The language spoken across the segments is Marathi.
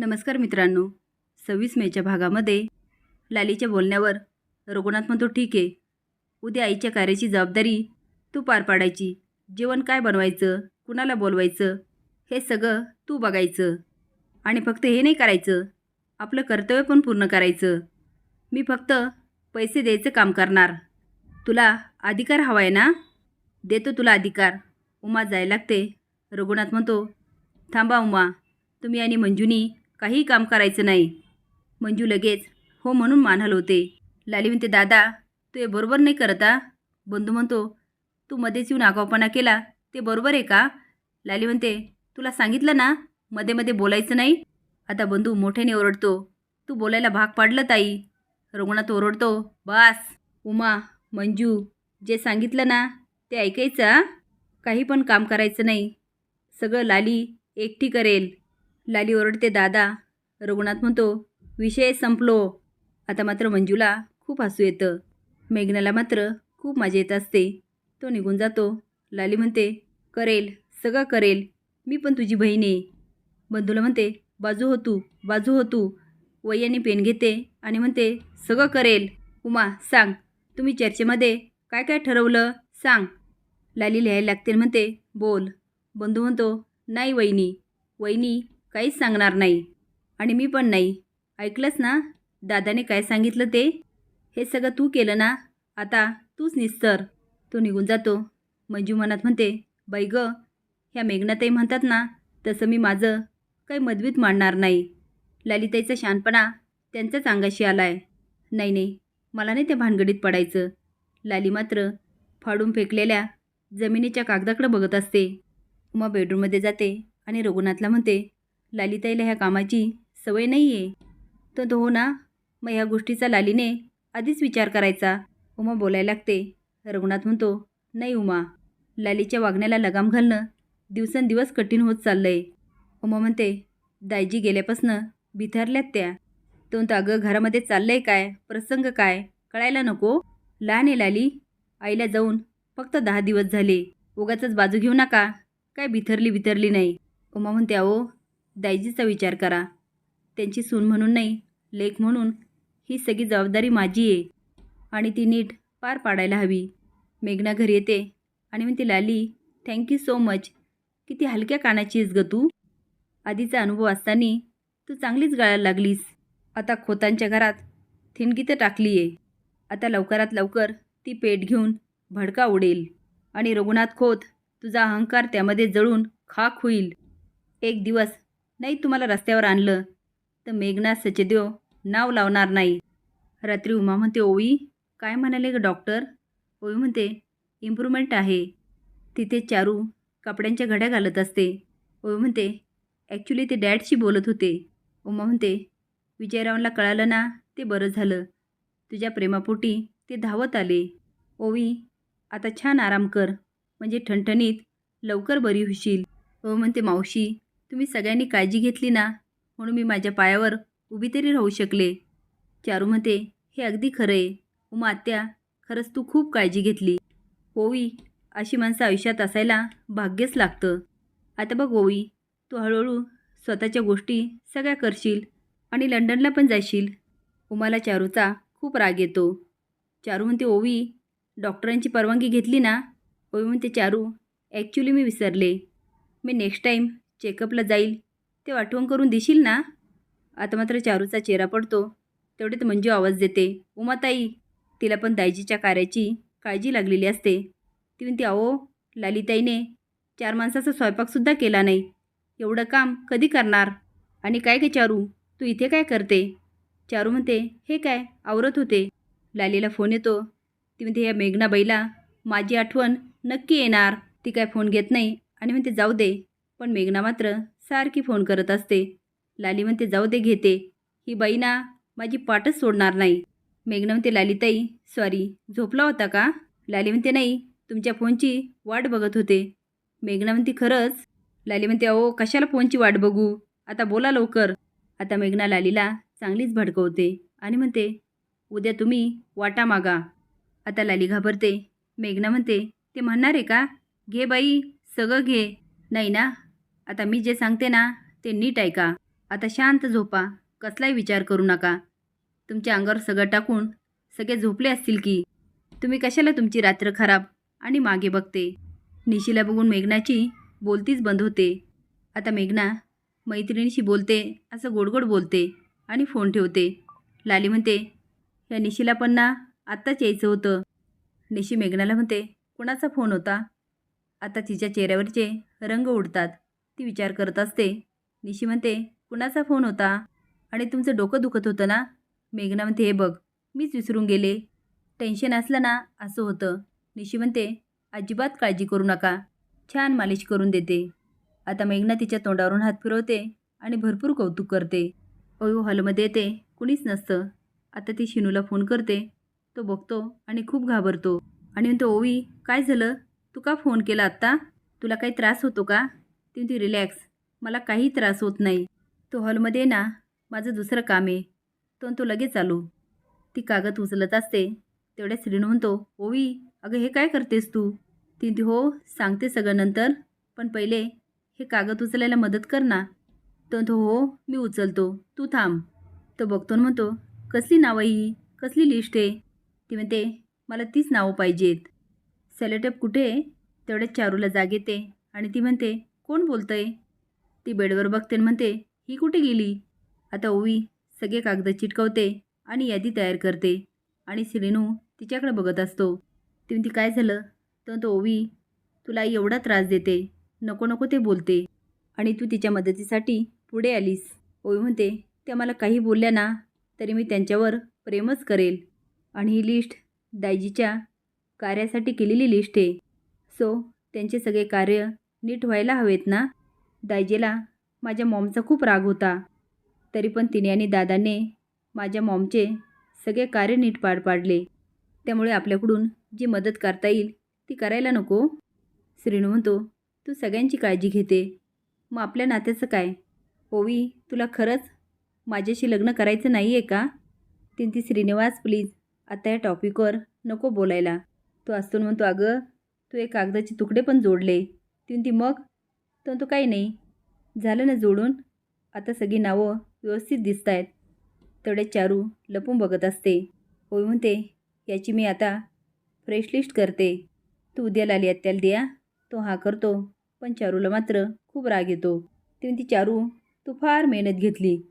नमस्कार मित्रांनो. सव्वीस मेच्या भागामध्ये लालीच्या बोलण्यावर रघुनाथ म्हणतो ठीक आहे. उद्या आईच्या कार्याची जबाबदारी तू पार पाडायची. जेवण काय बनवायचं? कुणाला बोलवायचं? हे सगळं तू बघायचं. आणि फक्त हे नाही करायचं. आपलं कर्तव्य पण पूर्ण करायचं. मी फक्त पैसे द्यायचं काम करणार. तुला अधिकार हवा आहे ना? देतो तुला अधिकार. उमा जायला लागते. रघुनाथ म्हणतो थांबा उमा. तुम्ही आणि मंजुनी काहीही काम करायचं नाही. मंजू लगेच हो म्हणून मान होते. लाली म्हणते दादा तू हे बरोबर नाही करता बंधू म्हणतो तू मध्येच येऊन आगावपणा केला ते बरोबर आहे का? लाली म्हणते तुला सांगितलं ना मध्ये मध्ये बोलायचं नाही. आता बंधू मोठ्याने ओरडतो तू बोलायला भाग पाडलं ताई. रघुनाथ ओरडतो बास उमा मंजू जे सांगितलं ना ते ऐकायचं काही पण काम करायचं नाही. सगळं लाली एकटी करेल. लाली ओरडते दादा रघुनाथ म्हणतो विषय संपलो. आता मात्र मंजूला खूप हसू येतं. मेघनाला मात्र खूप मजा येत असते. तो निघून जातो. लाली म्हणते करेल सगळं करेल. मी पण तुझी बहीण आहे. बंधूला म्हणते बाजू हो तू बाजू हो तू. वैयाने पेन घेते आणि म्हणते सगळं करेल. उमा सांग तुम्ही चर्चेमध्ये काय काय ठरवलं? सांग. लाली लिहायला लागते म्हणते बोल. बंधू म्हणतो नाही वहिनी. वहिनी काहीच सांगणार नाही. आणि मी पण नाही. ऐकलंस ना? दादाने काय सांगितलं ते? हे सगळं तू केलं ना? आता तूच निस्तर तो निघून जातो. मंजू मनात म्हणते बाई ग ह्या मेघनाताई म्हणतात ना तसं मी माझं काही मदवीत मांडणार नाही. ललिताईचा शहाणपणा त्यांचाच अंगाशी आला आहे नाही नाही. मला नाही त्या भानगडीत पडायचं. लाली मात्र फाडून फेकलेल्या जमिनीच्या कागदाकडे बघत असते. उमा बेडरूममध्ये जाते आणि रघुनाथला म्हणते लालिताईला ह्या कामाची सवय नाही आहे तर तो हो ना मग ह्या गोष्टीचा लालीने आधीच विचार करायचा. उमा बोलायला लागते. रघुनाथ म्हणतो नाही उमा लालीच्या वागण्याला लगाम घालणं दिवसेंदिवस कठीण होत चाललं आहे उमा म्हणते दायजी गेल्यापासनं बिथरल्यात त्या. तो अगं घरामध्ये चाललं आहे काय? प्रसंग काय? कळायला नको. लहान आहे लाली. आईला जाऊन फक्त दहा दिवस झाले. उगाचच बाजू घेऊ नका. काय बिथरली बिथरली नाही. उमा म्हणते अहो दायजीचा विचार करा. त्यांची सून म्हणून नाही लेख म्हणून ही सगळी जबाबदारी माझी आहे. आणि ती नीट पार पाडायला हवी. मेघना घरी येते आणि म्हणते लाली थँक्यू सो मच किती हलक्या कानाची आहेस ग तू. आधीचा अनुभव असताना तू चांगलीच गळायला लागलीस. आता खोतांच्या घरात थिणगी टाकली आहे. आता लवकरात लवकर ती पेट घेऊन भडका उडेल. आणि रघुनाथ खोत तुझा अहंकार त्यामध्ये जळून खाक होईल. एक दिवस नाही तुम्हाला रस्त्यावर आणलं तर मेघना सचदेव नाव लावणार नाही. रात्री उमा म्हणते ओवी काय म्हणाले ग डॉक्टर? ओवी म्हणते इम्प्रूव्हमेंट आहे. तिथे चारू कपड्यांच्या घड्या घालत असते. ओवी म्हणते ॲक्च्युली ते डॅडशी बोलत होते. उमा म्हणते विजयरावांना कळालं ना ते बरं झालं. तुझ्या प्रेमापोटी ते धावत आले. ओवी आता छान आराम कर. म्हणजे ठणठणीत लवकर बरी होशील. ओ म्हणते मावशी तुम्ही सगळ्यांनी काळजी घेतली ना? म्हणून मी माझ्या पायावर उभी तरी राहू शकले. चारू म्हणते हे अगदी खरं आहे. उमा आत्या खरंच तू खूप काळजी घेतली. ओवी अशी माणसं आयुष्यात असायला भाग्यच लागतं. आता बघ ओवी तू हळूहळू स्वतःच्या गोष्टी सगळ्या करशील आणि लंडनला पण जाशील. उमाला चारूचा खूप राग येतो. चारू म्हणते ओवी डॉक्टरांची परवानगी घेतली ना? ओवी म्हणते चारू ॲक्च्युली मी विसरले. मी नेक्स्ट टाईम चेकअपला जाईल. ते आठवण करून देशील ना? आता मात्र चारूचा चेहरा पडतो. तेवढ्यात मंजू आवाज देते. उमाताई तिला पण दायजीच्या कार्याची काळजी लागलेली असते. ती म्हणते अहो लालिताईने चार माणसाचा स्वयंपाकसुद्धा केला नाही. एवढं काम कधी करणार? आणि काय काय चारू? तू इथे काय करते? चारू म्हणते हे काय? आवरत होते. लालीला फोन येतो. ती म्हणते या मेघनाबाईला माझी आठवण नक्की येणार. ती काय फोन घेत नाही. आणि म्हणते जाऊ दे. पण मेघना मात्र सारखी फोन करत असते. लाली म्हणते जाऊ दे घेते. ही बाई ना माझी पाठच सोडणार नाही. मेघना म्हणते लालीताई सॉरी झोपला होता का? लाली म्हणते नाही. तुमच्या फोनची वाट बघत होते. मेघना म्हणते खरंच? लाली म्हणते अहो कशाला फोनची वाट बघू? आता बोला लवकर. आता मेघना लालीला चांगलीच भडकवते आणि म्हणते उद्या तुम्ही वाटा मागा. आता लाली घाबरते. मेघना म्हणते ते म्हणणार आहे का? घे बाई सगळं घे. नाही ना आता मी जे सांगते ना ते नीट ऐका. आता शांत झोपा. कसलाही विचार करू नका. तुमच्या अंगावर सगळं टाकून सगळे झोपले असतील की. तुम्ही कशाला तुमची रात्र खराब आणि मागे बघते? निशीला बघून मेघनाची बोलतीच बंद होते. आता मेघना मैत्रिणीशी बोलते असं गोडगोड बोलते आणि फोन ठेवते. लाली म्हणते या निशीला पण ना आत्ताच यायचं होतं. निशी मेघनाला म्हणते कुणाचा फोन होता? आता तिच्या चेहऱ्यावरचे रंग उडतात. ती विचार करत असते. निशी म्हणते कुणाचा फोन होता? आणि तुमचं डोकं दुखत होतं ना? मेघना म्हणते हे बघ मीच विसरून गेले. टेन्शन असलं ना असं होतं. निशी म्हणते अजिबात काळजी करू नका. छान मालिश करून देते. आता मेघना तिच्या तोंडावरून हात फिरवते आणि भरपूर कौतुक करते. ओयो हॉलमध्ये येते कुणीच नसतं. आता ती शिनूला फोन करते. तो बघतो आणि खूप घाबरतो. आणि म्हणतो ओवी काय झालं? तू का फोन केला आत्ता? तुला काही त्रास होतो का? ती म्हणते रिलॅक्स. मला काही त्रास होत नाही. तो हॉलमध्ये ना माझं दुसरं काम आहे. तो तो लगेच आलो. ती कागद उचलत असते. तेवढ्या श्रीनू म्हणतो ओवी अगं हे काय करतेस तू? ती म्हणते, हो सांगते सगळं नंतर. पण पहिले हे कागद उचलायला मदत कर ना. तो म्हणतो हो मी उचलतो. तू थांब. तो बघतो म्हणतो कसली नावं ही? कसली लिस्ट आहे? ती म्हणते मला तीच नावं पाहिजेत. सेलोटेप कुठे आहे? तेवढ्याच चारूला जाग येते आणि ती म्हणते कोण बोलतंय? ती बेडवर बघते म्हणते ही कुठे गेली? आता ओवी सगळे कागद चिटकवते आणि यादी तयार करते आणि सिलिनू तिच्याकडे बघत असतो. ती म्हणते काय झालं? तर तो ओवी तुला एवढा त्रास देते नको नको ते बोलते आणि तू तिच्या मदतीसाठी पुढे आलीस. ओवी म्हणते त्या मला काही बोलल्या ना तरी मी त्यांच्यावर प्रेमच करेल आणि ही लिस्ट दायजीच्या कार्यासाठी केलेली लिस्ट आहे. सो त्यांचे सगळे कार्य नीट व्हायला हवेत ना? दायजेला माझ्या मॉमचा खूप राग होता. तरी पण तिने आणि दादाने माझ्या मॉमचे सगळे कार्य नीट पार पाडले. त्यामुळे आपल्याकडून जी मदत करता येईल ती करायला नको. श्रीनू म्हणतो तू सगळ्यांची काळजी घेते. मग आपल्या नात्याचं काय? ओवी तुला खरंच माझ्याशी लग्न करायचं नाही आहे का? तीन ती श्रीनिवास प्लीज आता या टॉपिकवर नको बोलायला. तो असून म्हणतो अगं तू एक कागदाचे तुकडे पण जोडले. ती मग? तो तो काही नाही. झालं ना जोडून? आता सगळी नावं व्यवस्थित दिसत आहेत तेवढे चारू लपून बघत असते. होय म्हणते याची मी आता फ्रेश लिस्ट करते. तू उद्या लाली त्याला द्या तो हा करतो. पण चारूला मात्र खूप राग येतो. ती म्हणती चारू तू फार मेहनत घेतली.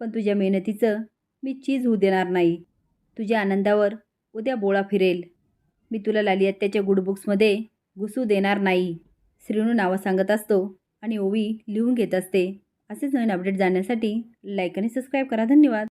पण तुझ्या मेहनतीचं मी चीज होऊ देणार नाही. तुझ्या आनंदावर उद्या बोळा फिरेल. मी तुला लाली आत्याच्या घुसू देणार नाही. श्रीनू नावं सांगत असतो आणि ओवी लिहून घेत असते. असेच नवीन अपडेट जाण्यासाठी लाईक आणि सबस्क्राईब करा. धन्यवाद.